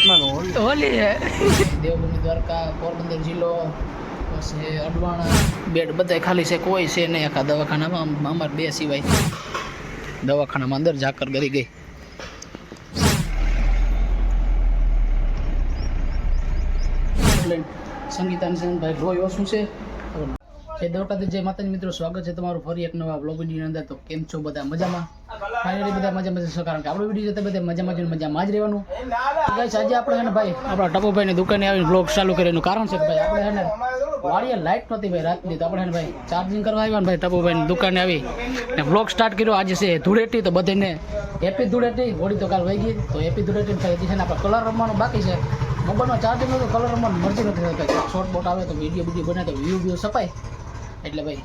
પતમાનો hall Holi છે દેવભૂમિ દ્વારકા પોરબંદર જિલ્લો પછી અડવાણા બેડ બધાય ખાલી છે કોઈ છે નહીં. આખા દવાખાનામાં અમારે બે સિવાય. દવાખાનામાં અંદર ઝાકર કરી ગઈ. એટલે સંગીતા નિશાંતભાઈ રોય શું છે. જય દોટાથી જય માતાજી મિત્રો સ્વાગત છે તમારું ફરી એક નવા બ્લોગની અંદર. તો કેમ છો બધા? મજામાં? ફાઇનલી બધા મજા મજા છો કારણ કે આપણો વીડિયો જતા બધા મજામાં મજા મજામાં જ રહેવાનું. તો guys, આજે આપણે છે ને ભાઈ આપણા ટપુભાઈની દુકાને આવીને બ્લોગ ચાલુ કર્યો કારણ છે કે ભાઈ આપણે છે ને વાળીએ લાઇટ નહોતી ભાઈ રાતની તો આપણે ભાઈ ચાર્જિંગ કરવા આવ્યા ને ભાઈ ટપુભાઈની દુકાને આવી. ને બ્લોગ સ્ટાર્ટ કર્યો આજે છે ધૂળેટી તો બધાને હેપી ધૂળેટી. હોળી તો કાલ વહી ગઈ તો હેપી ધૂળેટી ભાઈ હજી છે ને આપણે કલર રમવાનું બાકી છે. મોબાઈલમાં ચાર્જિંગ તો કલર રમવાનું મરજી નથી થતા શોર્ટ બોટ આવે તો વીડિયો વીડિયો બને તો વ્યૂ વ્યૂ સપાય. એટલે ભાઈ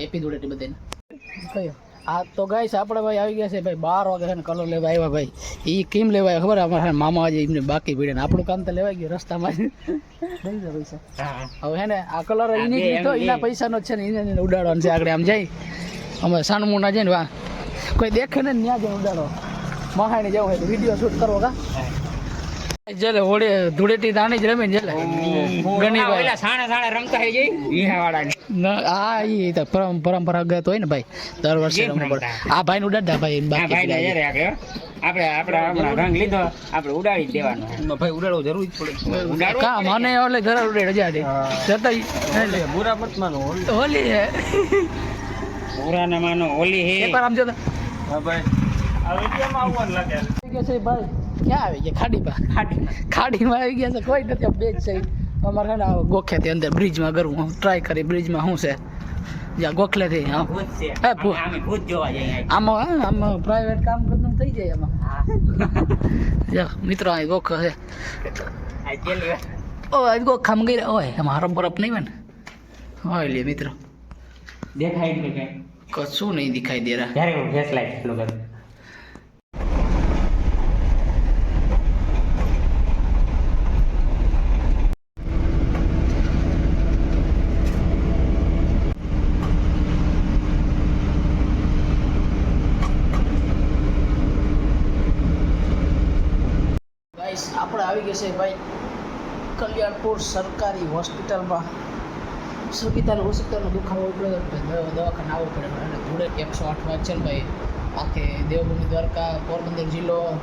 હેપી ધૂળેટી બધાને. કયો? આ તો ગાઈસ આપણે ભાઈ આવી ગયા છે ભાઈ બાર વાગે છે ને કલર લેવા આવ્યા ભાઈ. એ કેમ લેવા આવ્યા ખબર? અમારા મામા આજે એમને બાકી પીડે ને આપણું કામ તો લેવાઈ ગયું રસ્તામાં. જ. પૈસા. હવે હે ને આ કલર એની લીધો એના પૈસાનો છે ને એને ઉડાડવાનો છે આગળ આમ જાય. અમે સાનમું ના જાય ને વા. કોઈ દેખે ને ત્યાં જાય ઉડાડો. મહાણી જવું હોય વીડિયો શૂટ કરવો કા? જેલે હોળે ધૂળેટી દાણી જ રમીને જેલે. ઘણી વાર સાણે સાણે રમતા થઈ જઈ ઈહા વાળા ના, આ ઈ તો પરમ પરંપરાગત હોય ને ભાઈ. દર વર્ષે રમવું પડે. આ ભાઈ નું દાદા ભાઈ બાકી ભાઈ. ને આપણે આપણે આપણે હમણાં રંગ લીધો આપણે ઉડાડી જ દેવાનો ભાઈ ઉડાડવો જરૂર જ પડે. ઉડાડવું કા મને ઓલે ઘરે ઉડે રજા દે જતા એટલે બુરા પતમાનો હોલ હોલી હે. પુરાના માનો હોલી હે. એકવાર આમ જોતા હા ભાઈ. હવે કેમ આવવાનું લાગે. કે છે ભાઈ ક્યાં આવી ગયા? ખાડી પા ખાડી ખાડીમાં આવી ગયા છે? કોઈ નથી આ બેજ છે. અમારે છે ને આ ગોખેથી અંદર બ્રિજમાં કરવું હું ટ્રાય કરી બ્રિજમાં શું છે? જ્યાં ગોખલેથી હા. ભૂત છે. હે, ભૂત. અમે ભૂત જોવા જઈએ આમાં હા, આમાં પ્રાઇવેટ કામ કરતું થઈ જાય આમાં. જો મિત્રો આ ગોખ છે. આ છેલ્લી વાર ઓ આજ ગોખામાં ગઈ ઓય એમાં હરફ બરફ નહીં હોય ને? હોય લે મિત્રો. દેખાય કે કઈ. કશું નહીં દિખાઈ દે રહા જ્યારે હું ફેસ લાઈટ ચાલુ કરું ગાઈસ આપણે આવી ગયો છે ભાઈ. કલ્યાણપુર સરકારી હોસ્પિટલમાં. સુગીતાનું હોસ્પિટલનું દુખાવો દવા- દવાખાને આવવું પડે અને જોડે એકસો આઠ છે ભાઈ. આખે દેવભૂમિ, દ્વારકા, પોરબંદર જિલ્લો,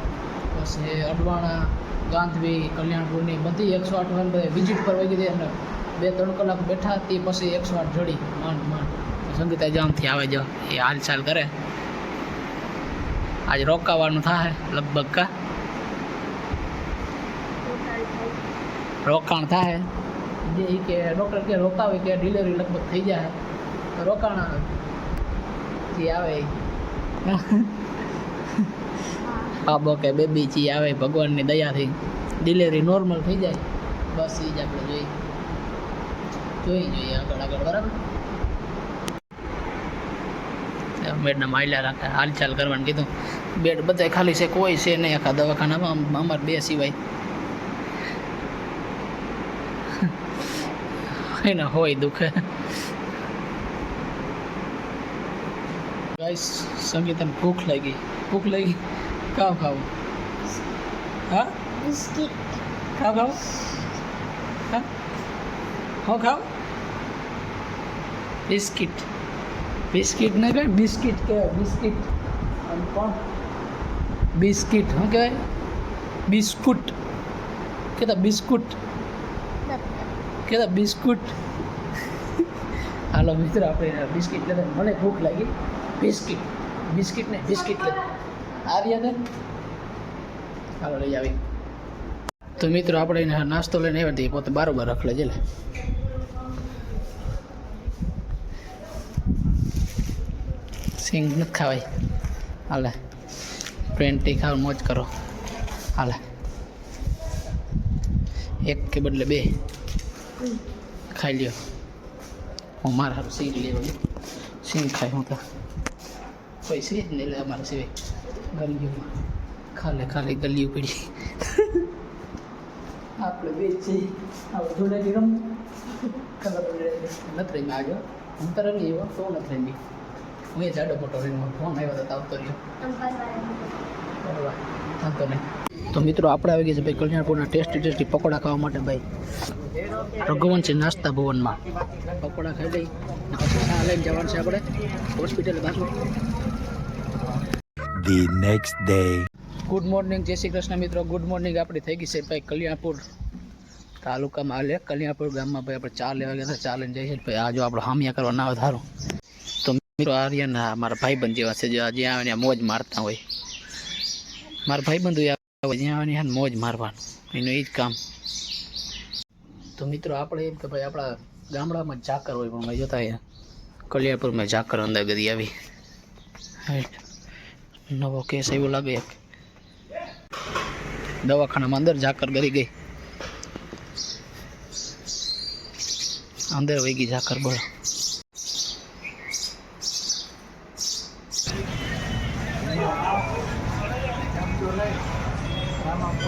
પછી અડવાણા, ગાંધવી, કલ્યાણપુરની બધી એકસો આઠ વાન બધા વિઝિટ પર વહી ગઈ અને બે ત્રણ કલાક બેઠા તે પછી એકસો આઠ જોડી. માંડ માંડ. સંગીતા જામથી આવે જો. એ હાલચાલ કરે. આજ રોકાવાનું થાય, લગભગ કા? રોકાણ થાય. જે એ કે ડૉક્ટર કે રોકાવે કે ડિલિવરી લગભગ થઈ જાય. તો રોકાણ જે આવે. બાબો કે બેબી જે આવે ભગવાનની દયાથી. ડિલિવરી નોર્મલ થઈ જાય. બસ એ જ આપણે જોઈ જોઈ જોઈએ આગળ આગળ બરાબર? મેડના માયલા રાખે હાલચાલ કરવાનું કીધું. બેડ બધા ખાલી છે કોઈ છે નહીં આખા દવાખાનામાં. આમ અમારે બે સિવાય. એને હોય દુખે ગાઈસ સંગીતાને ભૂખ લાગી ભૂખ લાગી કાવ ખાવું હા બિસ્કિટ ખાવ ખાવ હા હું ખાવ બિસ્કિટ બિસ્કિટ ને કહેવાય બિસ્કિટ કહેવાય બિસ્કિટ આમ કોણ બિસ્કિટ શું કહેવાય બિસ્કુટ કહેતા બિસ્કુટ કહેતા બિસ્કુટ? હાલો મિત્ર, આપણે બિસ્કિટ લેતા મને ભૂખ લાગી. બિસ્કિટ. બિસ્કિટ ને બિસ્કિટ લે. આવ્યા ને? હાલો લઈ આવી. તો મિત્રો, આપણે એને નાસ્તો લઈને આવ્યા હતી પોતે બારોબાર રખ છે સિંગ નથી ખાવાય. હાલે. ટ્વેન્ટી ખાવ, મોજ કરો. હાલે. એક કે બદલે બે. ખાઈ લ્યો. હું મારા હારું સિંગ લેવા સિંહ ખાય હું તો. પૈસે જ નહીં લે અમારા સિવાય. ગલીઓમાં. ખાલે ખાલે ગલીઓ પડી. આપણે બે છે આપણે જોડે રમ કલર નથી રમી આગળ હું. તો રમી એવો તો નથી રમી. હું એ જાડો મોટો રમ્યો ફોન આવ્યો તો આવતો રહ્યો. બરાબર થતો નહીં. તો મિત્રો આપણે આવી ગયા છે ભાઈ કલ્યાણપુરના ટેસ્ટી ટેસ્ટી પકોડા ખાવા માટે ભાઈ. રઘુવંશી નાસ્તા ભુવનમાં. પકોડા ખાઈ લઈ પછી ચા લઈને જવાનું છે આપણે હોસ્પિટલ પાછું the next day good morning Jai Shri Krishna મિત્રો. ગુડ મોર્નિંગ આપણી થઈ ગઈ છે ભાઈ કલ્યાણપુર તાલુકામાં હાલે. કલ્યાણપુર ગામમાં ભાઈ આપણે ચા લેવા ગયા હતા. ચા લઈને જઈએ છીએ. ભાઈ આ જો આપણે હામિયા કરવા ના વધારો તો મિત્રો આર્યના મારા ભાઈબંધ જેવા છે જે આજે આવે મોજ મારતા હોય. મારા ભાઈબંધો આવે જ્યાં મોજ મારવાનું. એનું એ જ કામ. તો મિત્રો, આપણે એમ કે ભાઈ, આપણા ગામડામાં ઝાકર હોય પણ ભાઈ, જોતા અહીંયા કલિયાપુરમાં ઝાકર અંદર ગદી આવી. નવો કેસ એવો લાગે દવાખાનામાં અંદર ઝાકર ગરી ગઈ. અંદર વહી ગઈ ઝાકર બોલો.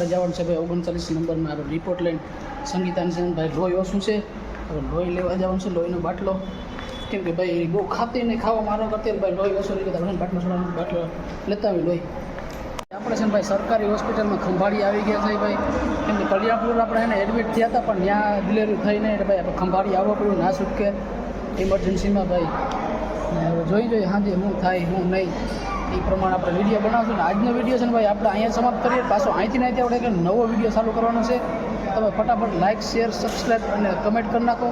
આપણે જવાનું છે ભાઈ ઓગણચાલીસ નંબરમાં મારો રિપોર્ટ લઈને સંગીતાની છે ભાઈ લોહી ઓછું છે. હવે લોહી લેવા જવાનું છે, લોહીનો બાટલો. કેમ કે ભાઈ બહુ ખાતી નહીં ખાવા મારો કરતી ભાઈ લોહી ઓછું નહીં કરતા બાટલો છોડવાનો બાટલો લેતા આવી લોહી. આપણે છે ને ભાઈ સરકારી હોસ્પિટલમાં ખંભાળી આવી ગયા છે ભાઈ. કેમ કે કલ્યાણપુર આપણે એને એડમિટ થયા હતા, પણ ત્યાં ડિલિવરી થઈ નહીં એટલે ભાઈ આપણે ખંભાળી આવવા પડ્યું, ના છૂટકે. ઇમરજન્સીમાં ભાઈ. ને જોઈ જોઈએ હાજી હું થાય, હું નહીં. એ પ્રમાણે આપણે વીડિયો બનાવશું ને આજનો વીડિયો છે ને ભાઈ આપણે અહીંયા સમાપ્ત કરીએ. પાછો અહીંથી અહીંથી આપણે એક નવો વીડિયો ચાલુ કરવાનો છે. તમે ફટાફટ લાઇક શેર સબસ્ક્રાઈબ અને કમેન્ટ કરી નાખો.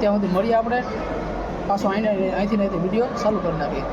ત્યાં સુધી મળીએ આપણે. પાછો અહીંને અહીંથી અહીંથી વીડિયો ચાલુ કરી નાખીએ.